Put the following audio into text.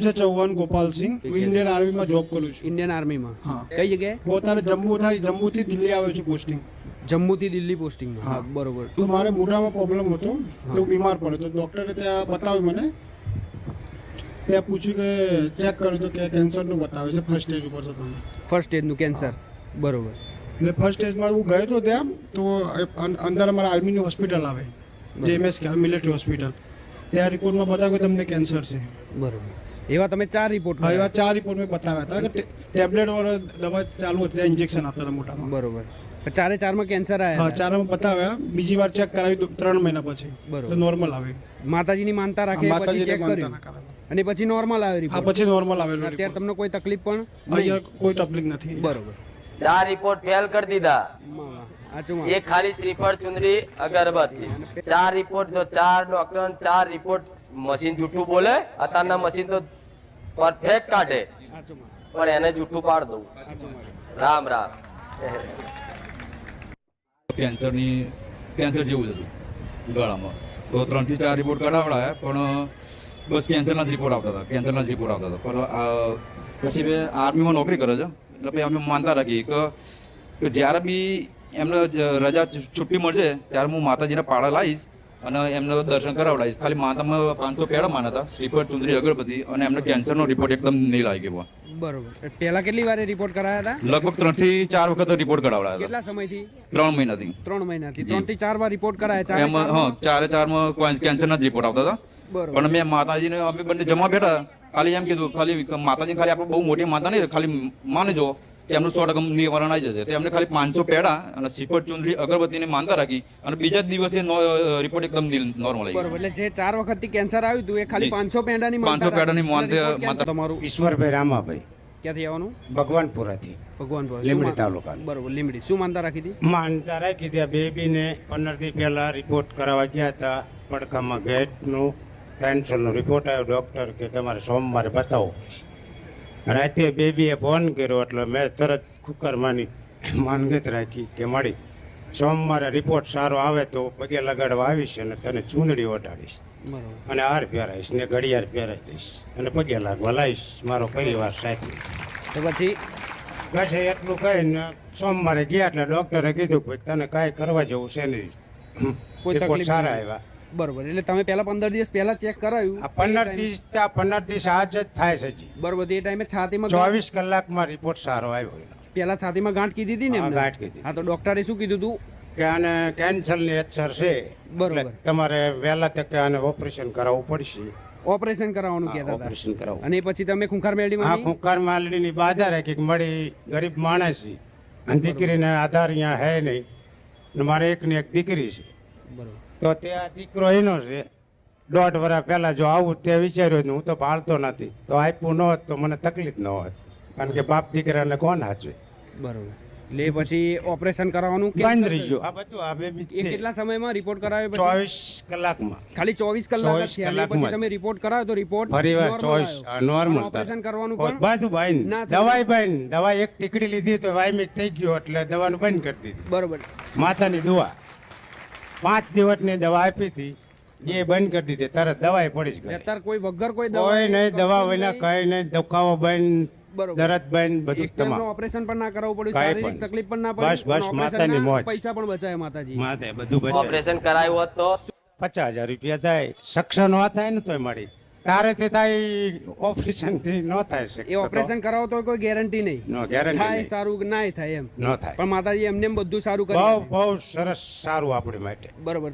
છે ચૌહાણ ગોપાલસિંહ હું Indian આર્મીમાં job કરું છું. ઇન્ડિયન આર્મીમાં હા. કઈ જગ્યાએ? પોતાને જમ્મુ થાય જમ્મુથી દિલ્હી આવે છે પોસ્ટિંગ જમ્મુથી દિલ્હી હા. બરોબર. તો મારે મોઢામાં પ્રોબ્લેમ હતો તો બીમાર પડ્યો તો ડૉક્ટરે ત્યાં બતાવ્યું મને. ત્યાં પૂછ્યું કે ચેક કર્યું તો કે કેન્સરનું બતાવે છે ફર્સ્ટ સ્ટેજ ઉપર છો ફર્સ્ટ સ્ટેજનું કેન્સર બરોબર. એટલે ફર્સ્ટ સ્ટેજમાં હું ગયો તો ત્યાં તો અંદર અમારા આર્મીની હોસ્પિટલ આવે. જે એમએસ મિલિટરી હોસ્પિટલ ત્યાં રિપોર્ટમાં બતાવ્યું કે તમને કેન્સર છે. બરોબર. એવા તમે ચાર રિપોર્ટ હા એવા ચાર રિપોર્ટ મેં બતાવ્યા હતા. કે ટેબ્લેટ ઓર દવા ચાલુ હતી ઇન્જેક્શન આપતા હતા મોટામાં. બરોબર. ચારે ચારમાં કેન્સર હા આવ્યા ચારમાં બતાવ્યા. બીજી વાર ચેક કરાવી ત્રણ મહિના પછી. બરોબર. નોર્મલ આવે. માતાજીની માનતા રાખે પછી ચેક કર્યું. અને પછી નોર્મલ આવે આ રિપોર્ટ પછી નોર્મલ આવેલું અત્યારે તમને કોઈ તકલીફ પણ કોઈ તકલીફ નથી. બરોબર. ચાર રિપોર્ટ ફેલ કરી દીધા. એક ખાલી શ્રીફળ ચુંદડી અગરબત્તી. ચાર રિપોર્ટ જો ચાર ડોક્ટર ચાર રિપોર્ટ મશીન જૂઠું બોલે અત્યારના મશીન તો પરફેક્ટ કાઢે. પણ એને જૂઠું પાડ દઉં. રામ રામ. કેન્સરની કેન્સર જેવું જ હતું ગળામાં. તો ત્રણથી ચાર રિપોર્ટ કઢાવડાયા પણ બસ કેન્સરના જ રિપોર્ટ આવતા હતા કેન્સરના જ રિપોર્ટ આવતા હતા. પણ પછી મેં આર્મીમાં નોકરી કરે છે. એટલે ભાઈ અમે માનતા રાખી કે કે જ્યારે બી એમને રજા છુટ્ટી મળશે ત્યારે હું માતાજીના પાડા લાવીશ અને એમને દર્શન કરાવડાવીશ ખાલી માતામાં પાંચસો પેડા માના હતા શ્રીફળ ચુંદરી અગરબત્તી અને એમને કેન્સરનો રિપોર્ટ એકદમ નહીં લાગી ગયો બરોબર. પહેલા કેટલી વાર રિપોર્ટ કરાયા હતા? લગભગ ત્રણથી ચાર વખત રિપોર્ટ કરાવડા કેટલા સમયથી? ત્રણ મહિનાથી. ત્રણ મહિનાથી. ત્રણથી ચાર વાર રિપોર્ટ કરાયા ચાર એમાં હા? ચારે ચારમાં કેન્સરના જ રિપોર્ટ આવતા હતા. પણ મેં માતાજીને અમે બંને જમા બેઠા. ખાલી એમ કીધું ખાલી માતાજી ખાલી આપણે બહુ મોટી માતા નહીં ખાલી માનજો કે એમનું સો ટકા નિવારણ આવી જશે તો એમને ખાલી પાંચસો પેડા અને શ્રીફળ ચુંદડી અગરબત્તીને માનતા રાખી અને બીજા જ દિવસે રિપોર્ટ એકદમ નોર્મલ આવી એટલે જે ચાર વખતથી કેન્સર આવ્યું હતું એ ખાલી પાંચસો પેડાની પાંચસો પેડાની માનતા- તમારું? ઈશ્વરભાઈ રામાભાઈ. ક્યાંથી આવવાનું? ભગવાનપુરાથી. ભગવાન પર. લીમડી તાલુકા. બરોબર લીમડી શું માનતા રાખી હતી? માનતા રાખી ત્યાં બેબીને પંદર દી પહેલા રિપોર્ટ કરાવવા ગયા હતા. પડખામાં ગેટનું કેન્સરનો રિપોર્ટ આવ્યો. ડૉક્ટર કે તમારે સોમવારે બતાવો રાતે બેબીએ ફોન કર્યો એટલે મેં તરત કુકરમાંની માનગત રાખી કે મળી સોમવારે રિપોર્ટ સારો આવે તો પગે લગાડવા આવીશ અને તને ચૂંદડી ઓઢાડીશ અને હાર પહેરાવીશ ને ઘડિયાળ પહેરાવી દઈશ અને પગે લાગવા લાવીશ મારો પરિવાર સાથે. તો પછી? કશે એટલું કહીને સોમવારે ગયા એટલે ડૉક્ટરે કીધું કે તને કાંઈ કરવા જેવું છે નહીં. રિપોર્ટ સારા આવ્યા. બરોબર. એટલે તમે પહેલા પંદર દિવસ પહેલા ચેક કરાયું. પંદર દિવસ આ પંદર દિવસ આ જ થાય છે જી બરોબર. એ ટાઈમે છાતીમાં ચોવીસ કલાકમાં રિપોર્ટ સારો આવ્યો પહેલા છાતીમાં ગાંઠ કીધી હતી ને ગાંઠ કીધી. હા તો ડોક્ટરે શું કીધું હતું કે આને કેન્સરની અસર છે. બરોબર. તમારે વહેલા તકે આને ઓપરેશન કરાવવું પડશે. ઓપરેશન કરાવવાનું કહેતા હતા. ઓપરેશન કરાવવું. અને પછી તમે ખુંખાર હા મેળવીમાં ખુંખાર માલડીની બાધા રાખી કે મળી ગરીબ માણસ છે. અને દીકરીને આધાર અહીંયા હે નહીં. મારે એક ને એક દીકરી છે. બરોબર. તો તે આ દીકરો એનો છે. દોઢ વર્ષ પહેલાં જો આવું તે વિચાર્યું હું તો પાળતો નથી. તો આપ્યું ન હોત તો મને તકલીફ ન હોત. કારણ કે બાપ દીકરાને કોણ હાચવે? બરોબર. એટલે પછી ઓપરેશન કરાવવાનું બંધ રહી ગયું. આ બધું આ બેબી કેટલા સમયમાં રિપોર્ટ કરાવ્યો પછી? ચોવીસ કલાકમાં. ખાલી ચોવીસ કલાક જ 24 થયા. પછી તમે રિપોર્ટ કરાવ્યો તો રિપોર્ટ ફરી વાર ચોવીસ નોર્મલ ઓપરેશન કરવાનું પણ બધું બંધ દવાઈ બંધ દવા એક ટીકડી લીધી તો વાયમિક થઈ ગયો એટલે દવાનું બંધ કરી દીધી. બરોબર. માતાની દવા પાંચ દિવસની દવા આપી હતી એ બંધ કરી દીધી. તરત દવાઈ પડી જ ગઈ. કોઈ વગર કોઈ દવા કોઈ નહીં દવા. વિના કઈ નહીં. દુખાવો બંધ બરોબર. દરદ બંધ બધું તમામ. ઓપરેશન પણ ના કરવું પડ્યું શારીરિક તકલીફ પણ ના પડી બસ, બસ માતાની મોજ. પૈસા પણ બચાય માતાજી. માથે બધું બચાય. ઓપરેશન કરાયું હોત તો? પચાસ હજાર રૂપિયા થાય. સક્ષમ ન થાય ને તોય મળી. તારેથી થાય ઓપરેશનથી ન થાય છે એ ઓપરેશન કરાવો તો કોઈ ગેરંટી નહીં. નો ગેરંટી થાય સારું કે ના થાય એમ. ન થાય. પણ માતાજી એમને એમ બધું સારું કરે બહુ બહુ સરસ સારું આપણી માટે. બરોબર.